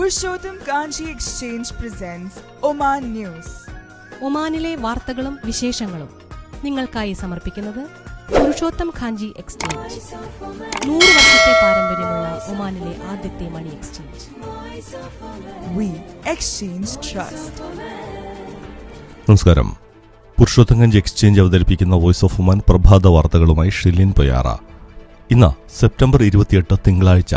Purushottam Khanji exchange presents Oman news. ഒമാനിലെ വാർത്തകളും വിശേഷങ്ങളും നിങ്ങൾക്കായി സമർപ്പിക്കുന്നത് പുരുഷോത്തം ഖാഞ്ചി എക്സ്ചേഞ്ച്. നൂറ് വർഷത്തെ പാരമ്പര്യമുള്ള ഒമാനിലെ ആദ്യത്തെ money exchange. We exchange trust നമസ്കാരം. പുരുഷോത്തങ്കഞ്ച് എക്സ്ചേഞ്ച് അവതരിപ്പിക്കുന്ന വോയിസ് ഓഫ് ഉമാൻ പ്രഭാത വാർത്തകളുമായി ഷിലിൻ പൊയാറ ഇന്ന് സെപ്റ്റംബർ ഇരുപത്തിയെട്ട് തിങ്കളാഴ്ച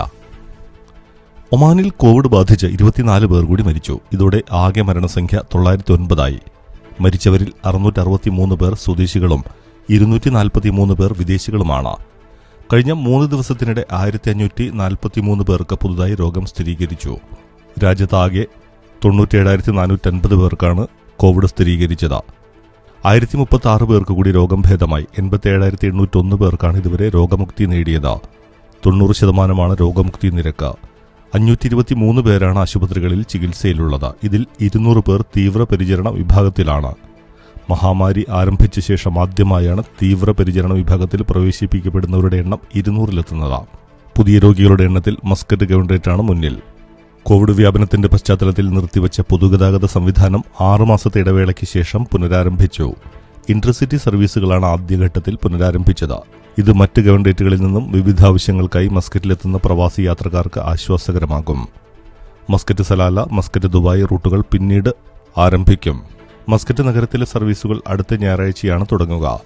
ഒമാനിൽ കോവിഡ് ബാധിച്ച് ഇരുപത്തിനാല് പേർ കൂടി മരിച്ചു. ഇതോടെ ആകെ മരണസംഖ്യ തൊള്ളായിരത്തി ഒൻപതായി മരിച്ചവരിൽ അറുന്നൂറ്റി അറുപത്തിമൂന്ന് പേർ സ്വദേശികളും ഇരുന്നൂറ്റി നാൽപ്പത്തിമൂന്ന് പേർ വിദേശികളുമാണ്. കഴിഞ്ഞ മൂന്ന് ദിവസത്തിനിടെ ആയിരത്തി അഞ്ഞൂറ്റി നാൽപ്പത്തിമൂന്ന് പേർക്ക് പുതുതായി രോഗം സ്ഥിരീകരിച്ചു. രാജ്യത്താകെ തൊണ്ണൂറ്റിയേഴായിരത്തി നാനൂറ്റി അൻപത് പേർക്കാണ് കോവിഡ് സ്ഥിരീകരിച്ചത്. ആയിരത്തി മുപ്പത്തി ആറ് പേർക്ക് കൂടി രോഗം ഭേദമായി. എൺപത്തി ഏഴായിരത്തി എണ്ണൂറ്റൊന്ന് പേർക്കാണ് ഇതുവരെ രോഗമുക്തി നേടിയത്. തൊണ്ണൂറ് ശതമാനമാണ് രോഗമുക്തി നിരക്ക്. അഞ്ഞൂറ്റി ഇരുപത്തി മൂന്ന് പേരാണ് ആശുപത്രികളിൽ ചികിത്സയിലുള്ളത്. ഇതിൽ ഇരുന്നൂറ് പേർ തീവ്രപരിചരണ വിഭാഗത്തിലാണ്. മഹാമാരി ആരംഭിച്ച ശേഷം ആദ്യമായാണ് തീവ്രപരിചരണ വിഭാഗത്തിൽ പ്രവേശിപ്പിക്കപ്പെടുന്നവരുടെ എണ്ണം ഇരുന്നൂറിലെത്തുന്നത്. പുതിയ രോഗികളുടെ എണ്ണത്തിൽ മസ്കറ്റ് ഗവൺറേറ്റാണ് മുന്നിൽ. കോവിഡ് വ്യാപനത്തിന്റെ പശ്ചാത്തലത്തിൽ നിർത്തിവച്ച പൊതുഗതാഗത സംവിധാനം ആറുമാസത്തെ ഇടവേളയ്ക്ക് ശേഷം പുനരാരംഭിച്ചു. ഇന്റർസിറ്റി സർവീസുകളാണ് ആദ്യഘട്ടത്തിൽ പുനരാരംഭിച്ചത്. ഇത് മറ്റ് ഗവൺഡേറ്റുകളിൽ നിന്നും വിവിധ ആവശ്യങ്ങൾക്കായി മസ്കറ്റിലെത്തുന്ന പ്രവാസി യാത്രക്കാർക്ക് ആശ്വാസകരമാകും. മസ്കറ്റ് സലാല മസ്കറ്റ് ദുബായ് റൂട്ടുകൾ പിന്നീട് ആരംഭിക്കും. മസ്കറ്റ് നഗരത്തിലെ സർവീസുകൾ അടുത്ത ഞായറാഴ്ചയാണ് തുടങ്ങുക.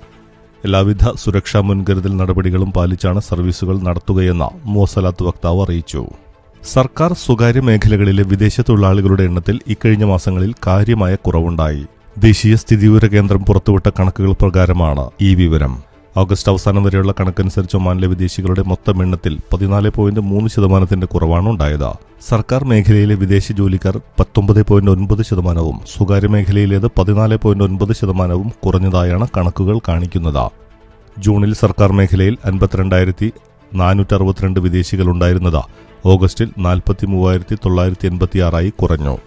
എല്ലാവിധ സുരക്ഷാ മുൻകരുതൽ നടപടികളും പാലിച്ചാണ് സർവീസുകൾ നടത്തുകയെന്ന് മോസലാത്ത് വക്താവ് അറിയിച്ചു. സർക്കാർ സ്വകാര്യ മേഖലകളിലെ വിദേശ തൊഴിലാളികളുടെ എണ്ണത്തിൽ ഇക്കഴിഞ്ഞ മാസങ്ങളിൽ കാര്യമായ കുറവുണ്ടായി. ദേശീയ സ്ഥിതിവിവര കേന്ദ്രം പുറത്തുവിട്ട കണക്കുകൾ പ്രകാരമാണ് ഈ വിവരം. ഓഗസ്റ്റ് അവസാനം വരെയുള്ള കണക്കനുസരിച്ച് ഒമാനിലെ വിദേശികളുടെ മൊത്തം എണ്ണത്തിൽ പതിനാല് പോയിന്റ് മൂന്ന് ശതമാനത്തിന്റെ കുറവാണ് ഉണ്ടായത്. സർക്കാർ മേഖലയിലെ വിദേശ ജോലിക്കാർ പത്തൊമ്പത് പോയിന്റ് ഒൻപത് ശതമാനവും സ്വകാര്യ മേഖലയിലേത് പതിനാല് പോയിന്റ് ഒൻപത് ശതമാനവും കുറഞ്ഞതായാണ് കണക്കുകൾ കാണിക്കുന്നത്. ജൂണിൽ സർക്കാർ മേഖലയിൽ അൻപത്തിരണ്ടായിരത്തി നാനൂറ്റി അറുപത്തിരണ്ട് വിദേശികൾ ഉണ്ടായിരുന്നത്. ഓഗസ്റ്റിൽ നാൽപ്പത്തി മൂവായിരത്തി തൊള്ളായിരത്തി എൺപത്തിയാറായി കുറഞ്ഞു.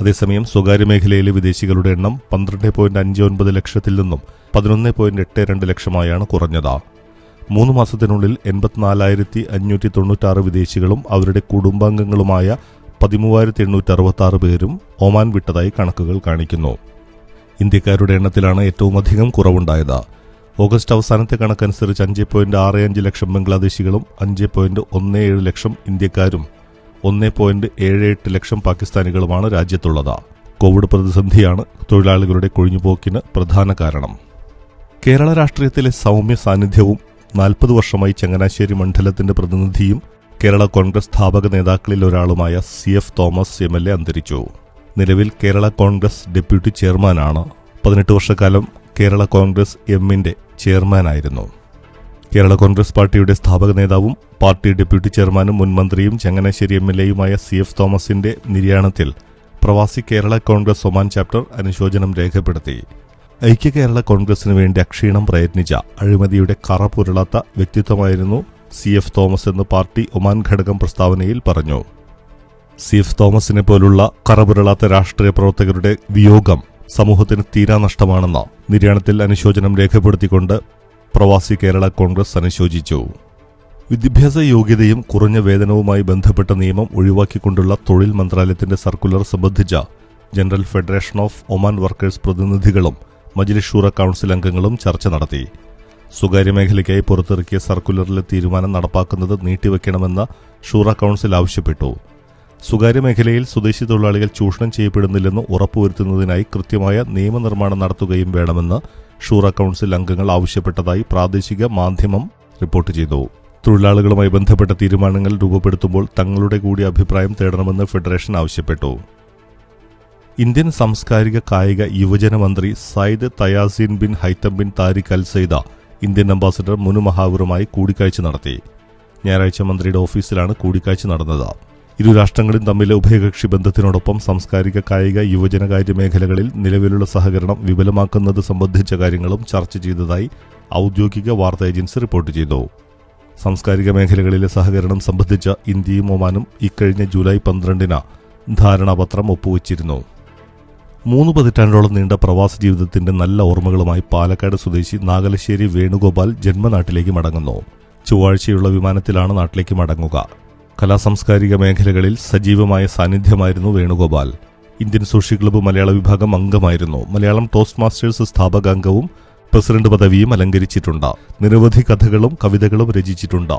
അതേസമയം സ്വകാര്യ മേഖലയിലെ വിദേശികളുടെ എണ്ണം പന്ത്രണ്ട് പോയിന്റ് അഞ്ച് ഒൻപത് ലക്ഷത്തിൽ നിന്നും പതിനൊന്ന് പോയിന്റ് എട്ട് രണ്ട് ലക്ഷമായാണ് കുറഞ്ഞത്. മൂന്ന് മാസത്തിനുള്ളിൽ എൺപത്തിനാലായിരത്തി അഞ്ഞൂറ്റി തൊണ്ണൂറ്റാറ് വിദേശികളും അവരുടെ കുടുംബാംഗങ്ങളുമായ പതിമൂവായിരത്തി എണ്ണൂറ്റി അറുപത്തി ആറ് പേരും ഒമാൻ വിട്ടതായി കണക്കുകൾ കാണിക്കുന്നു. ഇന്ത്യക്കാരുടെ എണ്ണത്തിലാണ് ഏറ്റവും അധികം കുറവുണ്ടായത്. ഓഗസ്റ്റ് അവസാനത്തെ കണക്കനുസരിച്ച് അഞ്ച് പോയിന്റ് ആറ് അഞ്ച് ലക്ഷം ബംഗ്ലാദേശികളും അഞ്ച് പോയിന്റ് ഒന്ന് ഏഴ് ലക്ഷം ഇന്ത്യക്കാരും ഒന്ന് പോയിന്റ് ഏഴ് എട്ട് ലക്ഷം പാകിസ്ഥാനികളുമാണ് രാജ്യത്തുള്ളത്. കോവിഡ് പ്രതിസന്ധിയാണ് തൊഴിലാളികളുടെ കൊഴിഞ്ഞുപോക്കിന് പ്രധാന കാരണം. കേരള രാഷ്ട്രീയത്തിലെ സൗമ്യ സാന്നിധ്യവും നാൽപ്പത് വർഷമായി ചങ്ങനാശ്ശേരി മണ്ഡലത്തിന്റെ പ്രതിനിധിയും കേരള കോൺഗ്രസ് സ്ഥാപക നേതാക്കളിൽ ഒരാളുമായ C F Thomas M L A അന്തരിച്ചു. നിലവിൽ കേരള കോൺഗ്രസ് ഡെപ്യൂട്ടി ചെയർമാനാണ്. പതിനെട്ട് വർഷക്കാലം കേരള കോൺഗ്രസ് എമ്മിന്റെ ചെയർമാനായിരുന്നു. കേരള കോൺഗ്രസ് പാർട്ടിയുടെ സ്ഥാപക നേതാവും പാർട്ടി ഡെപ്യൂട്ടി ചെയർമാനും മുൻ മന്ത്രിയും ചങ്ങനാശ്ശേരി എം എൽ എയുമായ സി എഫ് തോമസിന്റെ നിര്യാണത്തിൽ പ്രവാസി കേരള കോൺഗ്രസ് ഒമാൻ ചാപ്റ്റർ അനുശോചനം രേഖപ്പെടുത്തി. ഐക്യ കേരള കോൺഗ്രസിന് വേണ്ടി അക്ഷീണം പ്രയത്നിച്ച അഴിമതിയുടെ കറ പുരളാത്ത വ്യക്തിത്വമായിരുന്നു സി എഫ് തോമസ് എന്ന് പാർട്ടി ഒമാൻ ഘടകം പ്രസ്താവനയിൽ പറഞ്ഞു. സി എഫ് തോമസിനെ പോലുള്ള കറപുരളാത്ത രാഷ്ട്രീയ പ്രവർത്തകരുടെ വിയോഗം സമൂഹത്തിന് തീരാനഷ്ടമാണെന്ന് നിര്യാണത്തിൽ അനുശോചനം രേഖപ്പെടുത്തിക്കൊണ്ട് പ്രവാസി കേരള കോൺഗ്രസ് അനുശോചിച്ചു. വിദ്യാഭ്യാസ യോഗ്യതയും കുറഞ്ഞ വേതനവുമായി ബന്ധപ്പെട്ട നിയമം ഒഴിവാക്കിക്കൊണ്ടുള്ള തൊഴിൽ മന്ത്രാലയത്തിന്റെ സർക്കുലർ സംബന്ധിച്ച general federation of Oman workers പ്രതിനിധികളും മജ്ലിസ് ഷൂറ കൌൺസിൽ അംഗങ്ങളും ചർച്ച നടത്തി. സ്വകാര്യ മേഖലയ്ക്കായി പുറത്തിറക്കിയ സർക്കുലറിലെ തീരുമാനം നടപ്പാക്കുന്നത് നീട്ടിവെക്കണമെന്ന് ഷൂറ കൗൺസിൽ ആവശ്യപ്പെട്ടു. സ്വകാര്യ മേഖലയിൽ സ്വദേശി തൊഴിലാളികൾ ചൂഷണം ചെയ്യപ്പെടുന്നില്ലെന്ന് ഉറപ്പുവരുത്തുന്നതിനായി കൃത്യമായ നിയമനിർമ്മാണം നടത്തുകയും വേണമെന്ന് ഷൂറ കൌൺസിൽ അംഗങ്ങൾ ആവശ്യപ്പെട്ടതായി പ്രാദേശിക മാധ്യമം റിപ്പോർട്ട് ചെയ്തു. തൊഴിലാളികളുമായി ബന്ധപ്പെട്ട തീരുമാനങ്ങൾ രൂപപ്പെടുത്തുമ്പോൾ തങ്ങളുടെ കൂടി അഭിപ്രായം തേടണമെന്ന് ഫെഡറേഷൻ ആവശ്യപ്പെട്ടു. ഇന്ത്യൻ സാംസ്കാരിക കായിക യുവജന മന്ത്രി Sayyid Theyazin bin Haitham bin Tariq Al Said Indian ambassador Munu മഹാവറുമായി കൂടിക്കാഴ്ച നടത്തി. ഞായറാഴ്ച മന്ത്രിയുടെ ഓഫീസിലാണ് കൂടിക്കാഴ്ച നടന്നത്. ഇരു രാഷ്ട്രങ്ങളും തമ്മിലെ ഉഭയകക്ഷി ബന്ധത്തിനോടൊപ്പം സാംസ്കാരിക കായിക യുവജനകാര്യ മേഖലകളിൽ നിലവിലുള്ള സഹകരണം വിപുലമാക്കുന്നത് സംബന്ധിച്ച കാര്യങ്ങളും ചർച്ച ചെയ്തതായി ഔദ്യോഗിക വാർത്താ ഏജൻസി റിപ്പോർട്ട് ചെയ്തു. സാംസ്കാരിക മേഖലകളിലെ സഹകരണം സംബന്ധിച്ച ഇന്ത്യയും ഒമാനും ഇക്കഴിഞ്ഞ ജൂലൈ പന്ത്രണ്ടിന് ധാരണാപത്രം ഒപ്പുവച്ചിരുന്നു. മൂന്ന് പതിറ്റാണ്ടോളം നീണ്ട പ്രവാസ ജീവിതത്തിന്റെ നല്ല ഓർമ്മകളുമായി പാലക്കാട് സ്വദേശി നാഗലശ്ശേരി വേണുഗോപാൽ ജന്മനാട്ടിലേക്ക് മടങ്ങുന്നു. ചൊവ്വാഴ്ചയുള്ള വിമാനത്തിലാണ് നാട്ടിലേക്ക് മടങ്ങുക. കലാസാംസ്കാരിക മേഖലകളിൽ സജീവമായ സാന്നിധ്യമായിരുന്നു വേണുഗോപാൽ. ഇന്ത്യൻ സോഷ്യൽ ക്ലബ്ബ് മലയാള വിഭാഗം അംഗമായിരുന്നു. മലയാളം ടോസ്റ്റ് മാസ്റ്റേഴ്സ് സ്ഥാപക അംഗവും പ്രസിഡന്റ് പദവിയും അലങ്കരിച്ചിട്ടുണ്ട്. നിരവധി കഥകളും കവിതകളും രചിച്ചിട്ടുണ്ട്.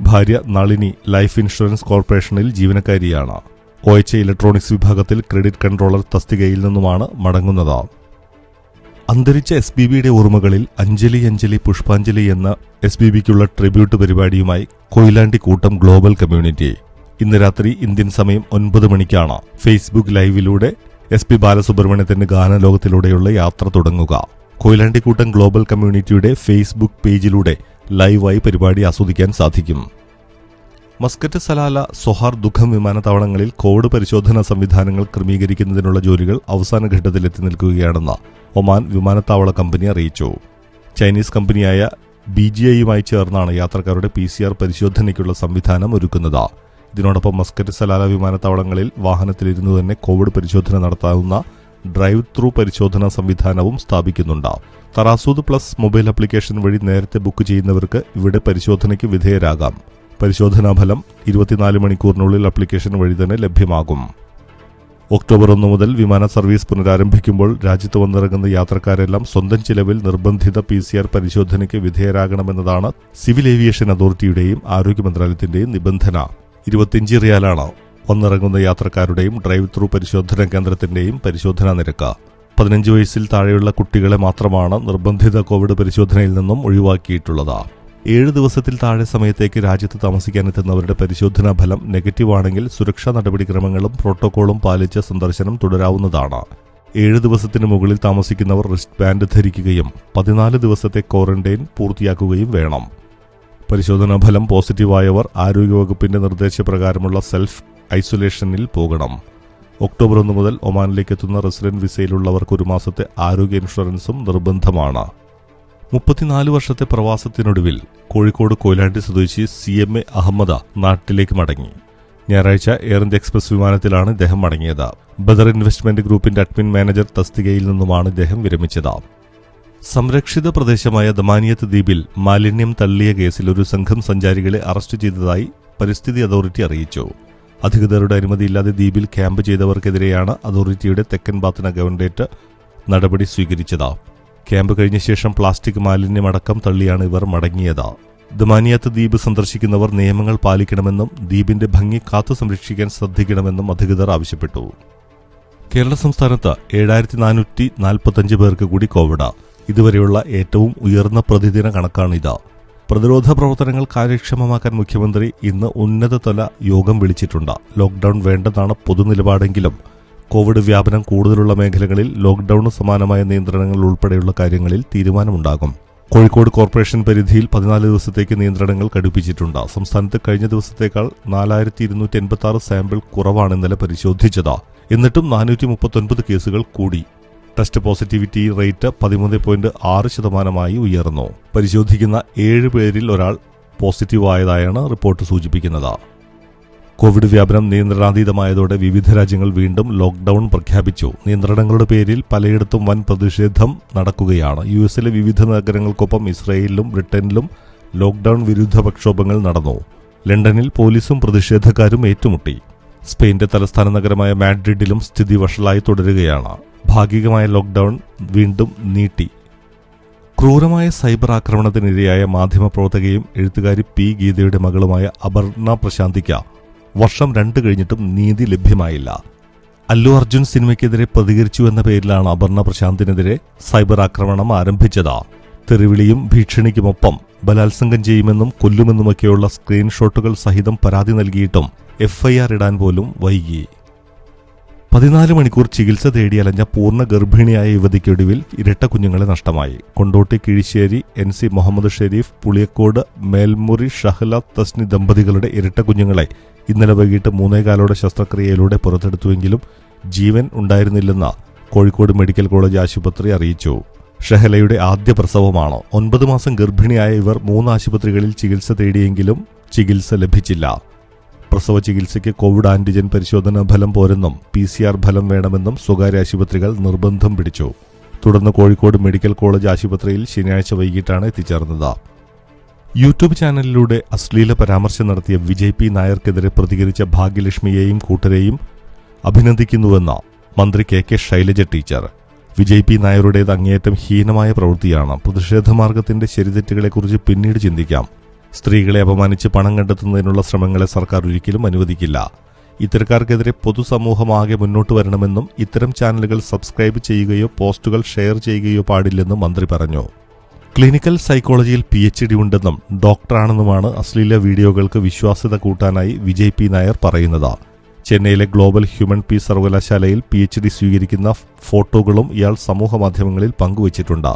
ഭാര്യ നളിനി ലൈഫ് ഇൻഷുറൻസ് കോർപ്പറേഷനിൽ ജീവനക്കാരിയാണ്. ഒ എച്ച് ഇലക്ട്രോണിക്സ് വിഭാഗത്തിൽ ക്രെഡിറ്റ് കൺട്രോളർ തസ്തികയിൽ നിന്നുമാണ് മടങ്ങുന്നത്. അന്തരിച്ച എസ് ബി ബിയുടെ ഓർമ്മകളിൽ അഞ്ജലി അഞ്ജലി പുഷ്പാഞ്ജലി എന്ന എസ് ബി ബിക്കുള്ള ട്രിബ്യൂട്ട് പരിപാടിയുമായി കൊയിലാണ്ടി കൂട്ടം ഗ്ലോബൽ കമ്മ്യൂണിറ്റി. ഇന്ന് രാത്രി ഇന്ത്യൻ സമയം ഒൻപത് മണിക്കാണ്. ഫേസ്ബുക്ക് ലൈവിലൂടെ എസ് പി ബാലസുബ്രഹ്മണ്യത്തിന്റെ ഗാനലോകത്തിലൂടെയുള്ള യാത്ര തുടങ്ങുക. കൊയിലാണ്ടിക്കൂട്ടം ഗ്ലോബൽ കമ്മ്യൂണിറ്റിയുടെ ഫേസ്ബുക്ക് പേജിലൂടെ ലൈവായി പരിപാടി ആസ്വദിക്കാൻ സാധിക്കും. മസ്കറ്റ് സലാല സൊഹാർ ദുഃഖം വിമാനത്താവളങ്ങളിൽ കോവിഡ് പരിശോധനാ സംവിധാനങ്ങൾ ക്രമീകരിക്കുന്നതിനുള്ള ജോലികൾ അവസാന ഘട്ടത്തിലെത്തി നിൽക്കുകയാണെന്ന് ഒമാൻ വിമാനത്താവള കമ്പനി അറിയിച്ചു. ചൈനീസ് കമ്പനിയായ ബി ജി ഐയുമായി ചേർന്നാണ് യാത്രക്കാരുടെ പി സി ആർ പരിശോധനയ്ക്കുള്ള സംവിധാനം ഒരുക്കുന്നത്. ഇതിനോടൊപ്പം മസ്കറ്റ് സലാല വിമാനത്താവളങ്ങളിൽ വാഹനത്തിലിരുന്നു തന്നെ കോവിഡ് പരിശോധന നടത്താവുന്ന ഡ്രൈവ് ത്രൂ പരിശോധനാ സംവിധാനവും സ്ഥാപിക്കുന്നുണ്ട്. തറാസൂദ് പ്ലസ് മൊബൈൽ ആപ്ലിക്കേഷൻ വഴി നേരത്തെ ബുക്ക് ചെയ്യുന്നവർക്ക് ഇവിടെ പരിശോധനയ്ക്ക് വിധേയരാകാം. പരിശോധനാ ഫലം ഇരുപത്തിനാല് മണിക്കൂറിനുള്ളിൽ അപ്ലിക്കേഷൻ വഴി തന്നെ ലഭ്യമാകും. ഒക്ടോബർ ഒന്ന് മുതൽ വിമാന സർവീസ് പുനരാരംഭിക്കുമ്പോൾ രാജ്യത്ത് വന്നിറങ്ങുന്ന യാത്രക്കാരെല്ലാം സ്വന്തം ചിലവിൽ നിർബന്ധിത പി സി ആർ പരിശോധനയ്ക്ക് വിധേയരാകണമെന്നതാണ് സിവിൽ ഏവിയേഷൻ അതോറിറ്റിയുടെയും ആരോഗ്യ മന്ത്രാലയത്തിന്റെയും നിബന്ധന. ഇരുപത്തിയഞ്ച് റിയാലാണ് വന്നിറങ്ങുന്ന യാത്രക്കാരുടെയും ഡ്രൈവ് ത്രൂ പരിശോധന കേന്ദ്രത്തിന്റെയും പരിശോധനാ നിരക്ക്. പതിനഞ്ച് വയസ്സിൽ താഴെയുള്ള കുട്ടികളെ മാത്രമാണ് നിർബന്ധിത കോവിഡ് പരിശോധനയിൽ നിന്നും ഒഴിവാക്കിയിട്ടുള്ളത്. ഏഴ് ദിവസത്തിൽ താഴെ സമയത്തേക്ക് രാജ്യത്ത് താമസിക്കാനെത്തുന്നവരുടെ പരിശോധനാ ഫലം നെഗറ്റീവ് ആണെങ്കിൽ സുരക്ഷാ നടപടിക്രമങ്ങളും പ്രോട്ടോകോളും പാലിച്ച് സന്ദർശനം തുടരാവുന്നതാണ്. ഏഴ് ദിവസത്തിന് മുകളിൽ താമസിക്കുന്നവർ റിസ്റ്റ് ബാൻഡ് ധരിക്കുകയും പതിനാല് ദിവസത്തെ ക്വാറന്റൈൻ പൂർത്തിയാക്കുകയും വേണം. പരിശോധനാ ഫലം പോസിറ്റീവായവർ ആരോഗ്യവകുപ്പിന്റെ നിർദ്ദേശപ്രകാരമുള്ള സെൽഫ് ഐസൊലേഷനിൽ പോകണം. ഒക്ടോബർ ഒന്ന് മുതൽ ഒമാനിലേക്ക് എത്തുന്ന റെസിഡന്റ് വിസയിലുള്ളവർക്ക് ഒരു മാസത്തെ ആരോഗ്യ ഇൻഷുറൻസും നിർബന്ധമാണ്. മുപ്പത്തിനാല് വർഷത്തെ പ്രവാസത്തിനൊടുവിൽ കോഴിക്കോട് കൊയിലാണ്ടി സ്വദേശി സി എം എ അഹമ്മദ നാട്ടിലേക്ക് മടങ്ങി. ഞായറാഴ്ച എയർ ഇന്ത്യ എക്സ്പ്രസ് വിമാനത്തിലാണ് ഇദ്ദേഹം മടങ്ങിയത്. ബദർ ഇൻവെസ്റ്റ്മെന്റ് ഗ്രൂപ്പിന്റെ അഡ്മിൻ മാനേജർ തസ്തികയിൽ നിന്നുമാണ് ഇദ്ദേഹം വിരമിച്ചത്. സംരക്ഷിത പ്രദേശമായ ദമാനിയത്ത് ദ്വീപിൽ മാലിന്യം തള്ളിയ കേസിൽ ഒരു സംഘം സഞ്ചാരികളെ അറസ്റ്റ് ചെയ്തതായി പരിസ്ഥിതി അതോറിറ്റി അറിയിച്ചു. അധികൃതരുടെ അനുമതിയില്ലാതെ ദ്വീപിൽ ക്യാമ്പ് ചെയ്തവർക്കെതിരെയാണ് അതോറിറ്റിയുടെ തെക്കൻ ബാത്തന ഗവൺമെന്റ് നടപടി സ്വീകരിച്ചത്. ക്യാമ്പ് കഴിഞ്ഞ ശേഷം പ്ലാസ്റ്റിക് മാലിന്യമടക്കം തള്ളിയാണ് ഇവർ മടങ്ങിയത്. ദമാനിയാത്ത് ദ്വീപ് സന്ദർശിക്കുന്നവർ നിയമങ്ങൾ പാലിക്കണമെന്നും ദ്വീപിന്റെ ഭംഗി കാത്തു സംരക്ഷിക്കാൻ ശ്രദ്ധിക്കണമെന്നും അധികൃതർ ആവശ്യപ്പെട്ടു. കേരള സംസ്ഥാനത്ത് ഏഴായിരത്തി നാനൂറ്റി നാൽപ്പത്തഞ്ച് പേർക്ക് കൂടി കോവിഡ്. ഇതുവരെയുള്ള ഏറ്റവും ഉയർന്ന പ്രതിദിന കണക്കാണിത്. പ്രതിരോധ പ്രവർത്തനങ്ങൾ കാര്യക്ഷമമാക്കാൻ മുഖ്യമന്ത്രി ഇന്ന് ഉന്നതതല യോഗം വിളിച്ചിട്ടുണ്ട്. ലോക്ഡൌൺ വേണ്ടെന്നാണ് പൊതുനിലപാടെങ്കിലും കോവിഡ് വ്യാപനം കൂടുതലുള്ള മേഖലകളിൽ ലോക്ഡൌണ് സമാനമായ നിയന്ത്രണങ്ങൾ ഉൾപ്പെടെയുള്ള കാര്യങ്ങളിൽ തീരുമാനമുണ്ടാകും. കോഴിക്കോട് കോർപ്പറേഷൻ പരിധിയിൽ പതിനാല് ദിവസത്തേക്ക് നിയന്ത്രണങ്ങൾ കടുപ്പിച്ചിട്ടുണ്ട് സംസ്ഥാനത്ത് കഴിഞ്ഞ ദിവസത്തേക്കാൾ നാലായിരത്തി ഇരുന്നൂറ്റി എൺപത്തി ആറ് സാമ്പിൾ കുറവാണ് ഇന്നലെ പരിശോധിച്ചത്. എന്നിട്ടും നാനൂറ്റി മുപ്പത്തൊൻപത് കേസുകൾ കൂടി. ടെസ്റ്റ് പോസിറ്റിവിറ്റി റേറ്റ് പതിമൂന്ന് പോയിന്റ് ആറ് ശതമാനമായി ഉയർന്നു. പരിശോധിക്കുന്ന ഏഴ് പേരിൽ ഒരാൾ പോസിറ്റീവായതായാണ് റിപ്പോർട്ട് സൂചിപ്പിക്കുന്നത്. കോവിഡ് വ്യാപനം നിയന്ത്രണാതീതമായതോടെ വിവിധ രാജ്യങ്ങൾ വീണ്ടും ലോക്ഡൌൺ പ്രഖ്യാപിച്ചു. നിയന്ത്രണങ്ങളുടെ പേരിൽ പലയിടത്തും വൻ പ്രതിഷേധം നടക്കുകയാണ്. യു എസിലെ വിവിധ നഗരങ്ങൾക്കൊപ്പം ഇസ്രയേലിലും ബ്രിട്ടനിലും ലോക്ഡൌൺ വിരുദ്ധ പ്രക്ഷോഭങ്ങൾ നടന്നു. ലണ്ടനിൽ പോലീസും പ്രതിഷേധക്കാരും ഏറ്റുമുട്ടി. സ്പെയിന്റെ തലസ്ഥാന നഗരമായ മാഡ്രിഡിലും സ്ഥിതി വഷളായി തുടരുകയാണ്. ഭാഗികമായ ലോക്ഡൌൺ വീണ്ടും നീട്ടി. ക്രൂരമായ സൈബർ ആക്രമണത്തിനിരയായ മാധ്യമപ്രവർത്തകയും എഴുത്തുകാരി പി ഗീതയുടെ മകളുമായ അപർണ പ്രശാന്തിക്ക വർഷം രണ്ട് കഴിഞ്ഞിട്ടും നീതി ലഭ്യമായില്ല. അല്ലു അർജുൻ സിനിമയ്ക്കെതിരെ പ്രതികരിച്ചു എന്ന പേരിലാണ് അപർണ പ്രശാന്തിനെതിരെ സൈബർ ആക്രമണം ആരംഭിച്ചത്. തെറിവിളിയും ഭീഷണിക്കുമൊപ്പം ബലാത്സംഗം ചെയ്യുമെന്നും കൊല്ലുമെന്നുമൊക്കെയുള്ള സ്ക്രീൻഷോട്ടുകൾ സഹിതം പരാതി നൽകിയിട്ടും എഫ്ഐആർ ഇടാൻ പോലും വൈകി. പതിനാല് മണിക്കൂർ ചികിത്സ തേടി അലഞ്ഞ പൂർണ ഗർഭിണിയായ യുവതിക്കൊടുവിൽ ഇരട്ട കുഞ്ഞുങ്ങളെ നഷ്ടമായി. കൊണ്ടോട്ടി കിഴിശ്ശേരി എൻ സി മുഹമ്മദ് ഷെരീഫ് പുളിയക്കോട് മേൽമുറി ഷഹ്ല തസ്നി ദമ്പതികളുടെ ഇരട്ട കുഞ്ഞുങ്ങളെ ഇന്നലെ വൈകിട്ട് മൂന്നേകാലോടെ ശസ്ത്രക്രിയയിലൂടെ പുറത്തെടുത്തുവെങ്കിലും ജീവൻ ഉണ്ടായിരുന്നില്ലെന്ന് കോഴിക്കോട് മെഡിക്കൽ കോളേജ് ആശുപത്രി അറിയിച്ചു. ഷെഹലയുടെ ആദ്യ പ്രസവമാണ്. ഒൻപത് മാസം ഗർഭിണിയായ ഇവർ മൂന്ന് ആശുപത്രികളിൽ ചികിത്സ തേടിയെങ്കിലും ചികിത്സ ലഭിച്ചില്ല. പ്രസവ ചികിത്സയ്ക്ക് കോവിഡ് ആന്റിജൻ പരിശോധനാ ഫലം പോരെന്നും പി സി ആർ ഫലം വേണമെന്നും സ്വകാര്യ ആശുപത്രികൾ നിർബന്ധം പിടിച്ചു. തുടർന്ന് കോഴിക്കോട് മെഡിക്കൽ കോളേജ് ആശുപത്രിയിൽ ശനിയാഴ്ച വൈകിട്ടാണ് എത്തിച്ചേർന്നത്. യൂട്യൂബ് ചാനലിലൂടെ അശ്ലീല പരാമർശം നടത്തിയ വിജയ് പി നായർക്കെതിരെ പ്രതികരിച്ച ഭാഗ്യലക്ഷ്മിയെയും കൂട്ടരെയും അഭിനന്ദിക്കുന്നുവെന്ന മന്ത്രി K K Shailaja teacher. Vijay P നായരുടേത് അങ്ങേയറ്റം ഹീനമായ പ്രവൃത്തിയാണ്. പ്രതിഷേധ മാർഗത്തിന്റെ ശരിതെറ്റുകളെക്കുറിച്ച് പിന്നീട് ചിന്തിക്കാം. സ്ത്രീകളെ അപമാനിച്ച് പണം കണ്ടെത്തുന്നതിനുള്ള ശ്രമങ്ങളെ സർക്കാർ ഒരിക്കലും അനുവദിക്കില്ല. ഇത്തരക്കാർക്കെതിരെ പൊതുസമൂഹമാകെ മുന്നോട്ട് വരണമെന്നും ഇത്തരം ചാനലുകൾ സബ്സ്ക്രൈബ് ചെയ്യുകയോ പോസ്റ്റുകൾ ഷെയർ ചെയ്യുകയോ പാടില്ലെന്നും മന്ത്രി പറഞ്ഞു. ക്ലിനിക്കൽ സൈക്കോളജിയിൽ പി എച്ച് ഡി ഉണ്ടെന്നും ഡോക്ടറാണെന്നുമാണ് അശ്ലീല വീഡിയോകൾക്ക് വിശ്വാസ്യത കൂട്ടാനായി വിജയ് പി നായർ പറയുന്നത്. ചെന്നൈയിലെ ഗ്ലോബൽ ഹ്യൂമൻ പി സർവകലാശാലയിൽ പി എച്ച് ഡി സ്വീകരിക്കുന്ന ഫോട്ടോകളും ഇയാൾ സമൂഹമാധ്യമങ്ങളിൽ പങ്കുവച്ചിട്ടുണ്ട്.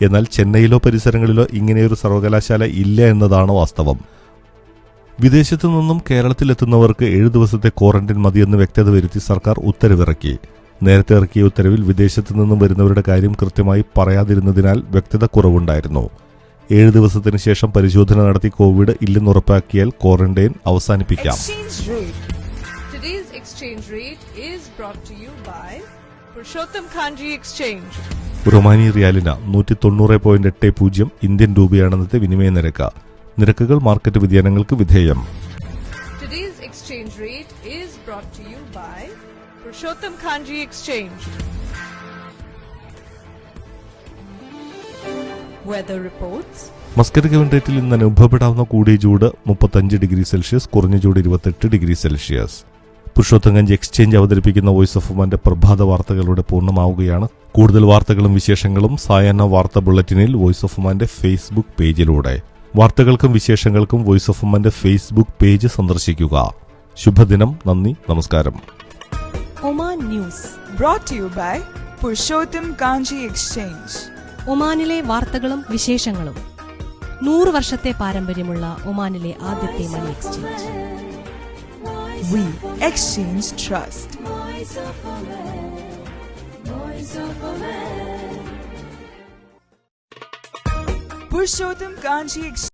എന്നാൽ ചെന്നൈയിലോ പരിസരങ്ങളിലോ ഇങ്ങനെയൊരു സർവകലാശാല ഇല്ല എന്നതാണ് വാസ്തവം. വിദേശത്തു നിന്നും കേരളത്തിലെത്തുന്നവർക്ക് ഏഴ് ദിവസത്തെ ക്വാറന്റൈൻ മതിയെന്ന് വ്യക്തത വരുത്തി സർക്കാർ ഉത്തരവിറക്കി. നേരത്തെ ഇറക്കിയ ഉത്തരവിൽ വിദേശത്തു നിന്നും വരുന്നവരുടെ കാര്യം കൃത്യമായി പറയാതിരുന്നതിനാൽ വ്യക്തത കുറവുണ്ടായിരുന്നു. ഏഴ് ദിവസത്തിന് ശേഷം പരിശോധന നടത്തി കോവിഡ് ഇല്ലെന്ന് ഉറപ്പാക്കിയാൽ ക്വാറന്റൈൻ അവസാനിപ്പിക്കാം. റൊമാനി റിയാലിന് നൂറ്റി തൊണ്ണൂറ് പോയിന്റ് എട്ട് പൂജ്യം ഇന്ത്യൻ രൂപയാണെന്നത്തെ വിനിമയ നിരക്ക്. നിരക്കുകൾ മാർക്കറ്റ് വ്യതിയാനങ്ങൾക്ക് വിധേയം. Today's exchange rate is brought to you by Purushottam Khanji Exchange. Muscat ഗവൺറേറ്റിൽ ഇന്ന് അനുഭവപ്പെടാവുന്ന കൂടിയ ചൂട് മുപ്പത്തഞ്ച് ഡിഗ്രി സെൽഷ്യസ് കുറഞ്ഞ ചൂട് ഇരുപത്തെട്ട് ഡിഗ്രി സെൽഷ്യസ്. പുരുഷോത്തങ്കഞ്ച് എക്സ്ചേഞ്ച് അവതരിപ്പിക്കുന്ന വോയിസ് ഓഫ് ഉമാന്റെ പ്രഭാത വാർത്തകളുടെ പൂർണമാവുകയാണ്. കൂടുതൽ വാർത്തകളും വിശേഷങ്ങളും സായാഹ്ന വാർത്ത ബുള്ളറ്റിനിൽ വോയിസ് ഓഫ് ഉമാന്റെ ഫേസ്ബുക്ക് പേജിലൂടെ. വാർത്തകൾക്കും വിശേഷങ്ങൾക്കും വോയിസ് ഓഫ് ഉമാന്റെ ഫേസ്ബുക്ക് പേജ് സന്ദർശിക്കുക. ശുഭദിനം നന്ദി നമസ്കാരം. Oman news Brought to you by Purushottam Kanji Exchange. ഒമാനിലെ വാർത്തകളും വിശേഷങ്ങളും നൂറ് വർഷത്തെ പാരമ്പര്യമുള്ള ഒമാനിലെ ആദ്യത്തെ money exchange We exchange trust. Purushottam Kanji Exchange.